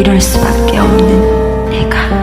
이럴 수밖에 없는 내가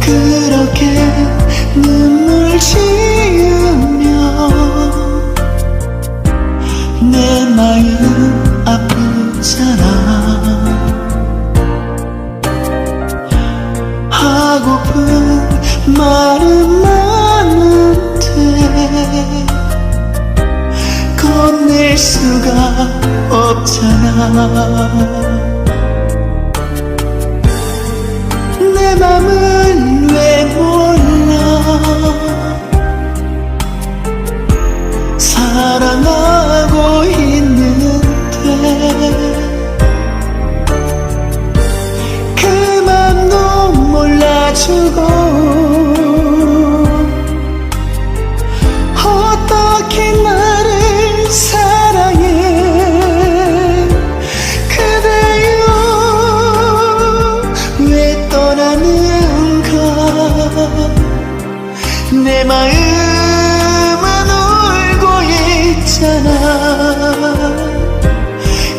그렇게 눈물 지으며 내 마음 아프잖아 내 맘을 왜 몰라? 사랑하고 있는데 그 맘도 몰라주고 마음은 울고 있잖아.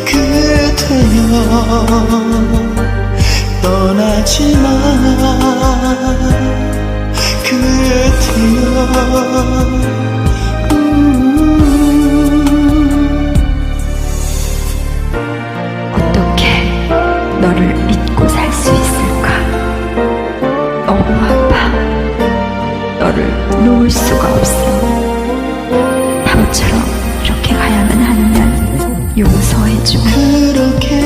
그대여 떠나지 마. 그대여 용서해줘. 그렇게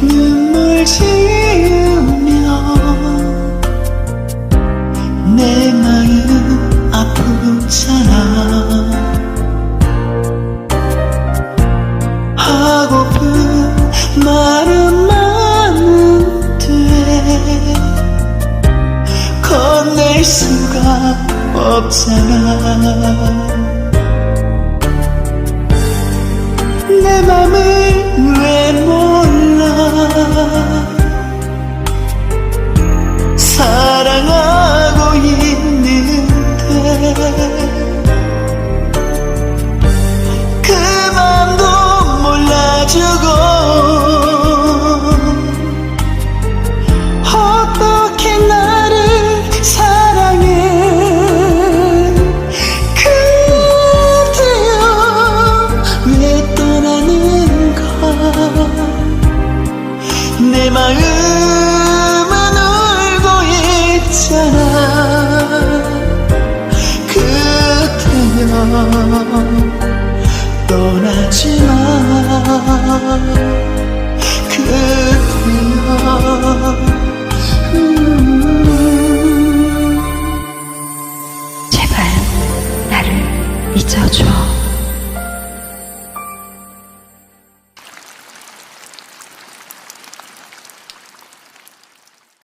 눈물 지으며 내 마음 아프잖아. 하고픈 말은 많은데 건넬 수가 없잖아 내맘 내 마음은 울고 있잖아. 그대여 떠나지 마. 그대여